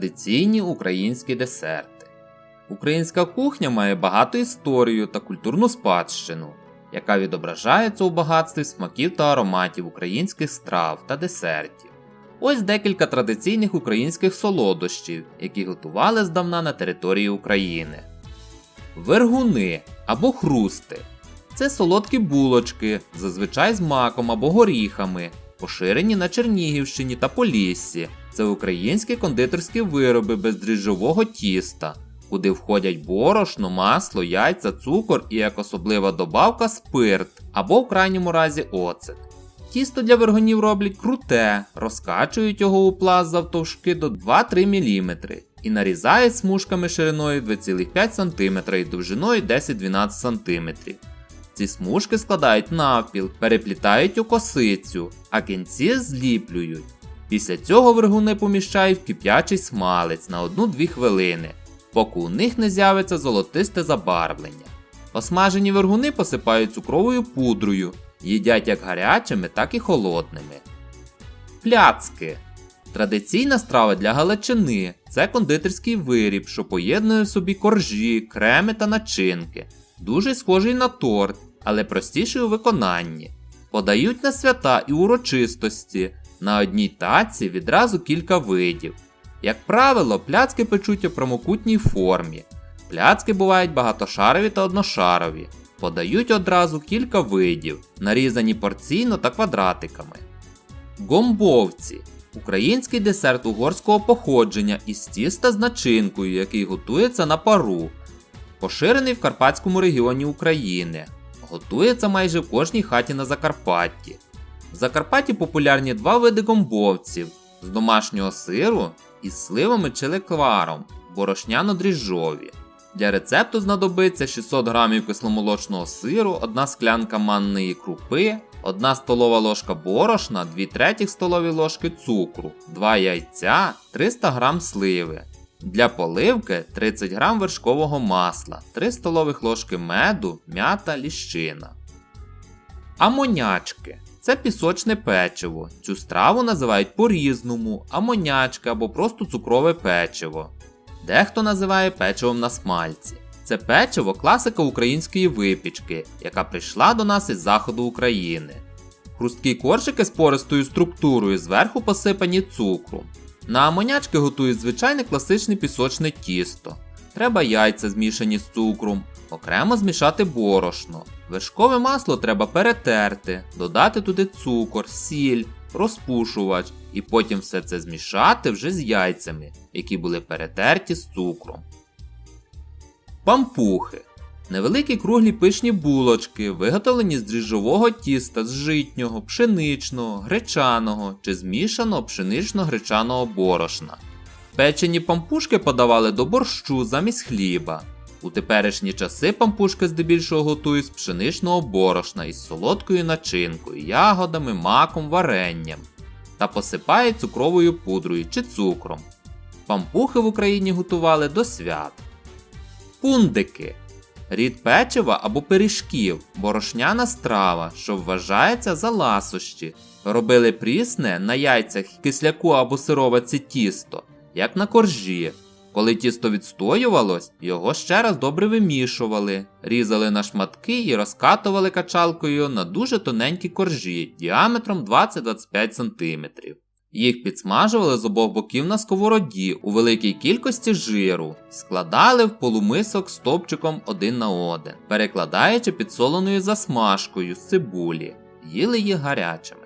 Традиційні українські десерти. Українська кухня має багату історію та культурну спадщину, яка відображається у багатстві смаків та ароматів українських страв та десертів. Ось декілька традиційних українських солодощів, які готували здавна на території України. Вергуни або хрусти це солодкі булочки, зазвичай з маком або горіхами, поширені на Чернігівщині та Поліссі. Це українські кондитерські вироби бездріжджового тіста, куди входять борошно, масло, яйця, цукор і як особлива добавка спирт або в крайньому разі оцет. Тісто для вергунів роблять круте, розкачують його у пласт завтовшки до 2-3 мм і нарізають смужками шириною 2,5 см і довжиною 10-12 см. Ці смужки складають навпіл, переплітають у косицю, а кінці зліплюють. Після цього вергуни поміщають в кип'ячий смалець на 1-2 хвилини, поки у них не з'явиться золотисте забарвлення. Осмажені вергуни посипають цукровою пудрою, їдять як гарячими, так і холодними. Пляцки. Традиційна страва для галичини це кондитерський виріб, що поєднує в собі коржі, креми та начинки. Дуже схожий на торт, але простіший у виконанні. Подають на свята і урочистості. На одній таці відразу кілька видів. Як правило, пляцки печуть у прямокутній формі. Пляцки бувають багатошарові та одношарові. Подають одразу кілька видів, нарізані порційно та квадратиками. Гомбовці український десерт угорського походження із тіста з начинкою, який готується на пару. Поширений в Карпатському регіоні України. Готується майже в кожній хаті на Закарпатті. В Закарпатті популярні два види гомбовців з домашнього сиру із сливами чи лекваром, борошняно-дріжджові. Для рецепту знадобиться 600 г кисломолочного сиру, 1 склянка манної крупи, 1 столова ложка борошна, 2 третіх столові ложки цукру, 2 яйця, 300 г сливи. Для поливки 30 г вершкового масла, 3 столових ложки меду, м'ята, ліщина. Амонячки це пісочне печиво. Цю страву називають по-різному амонячка або просто цукрове печиво. Дехто називає печивом на смальці. Це печиво класика української випічки, яка прийшла до нас із заходу України. Хрусткі коржики з пористою структурою зверху посипані цукром. На амонячки готують звичайне класичне пісочне тісто. Треба яйця змішані з цукром, окремо змішати борошно. Вершкове масло треба перетерти, додати туди цукор, сіль, розпушувач і потім все це змішати вже з яйцями, які були перетерті з цукром. Пампухи. Невеликі круглі пишні булочки, виготовлені з дріжджового тіста з житнього, пшеничного, гречаного чи змішаного пшенично-гречаного борошна. Печені пампушки подавали до борщу замість хліба. У теперішні часи пампушки здебільшого готують з пшеничного борошна із солодкою начинкою, ягодами, маком, варенням та посипають цукровою пудрою чи цукром. Пампухи в Україні готували до свят. Пундики рід печива або пиріжків, борошняна страва, що вважається за ласощі. Робили прісне на яйцях кисляку або сировиці тісто, як на коржі. Коли тісто відстоювалось, його ще раз добре вимішували, різали на шматки і розкатували качалкою на дуже тоненькі коржі діаметром 20-25 см. Їх підсмажували з обох боків на сковороді у великій кількості жиру, складали в полумисок стовпчиком один на один, перекладаючи підсоленою засмажкою з цибулі, їли їх гарячими.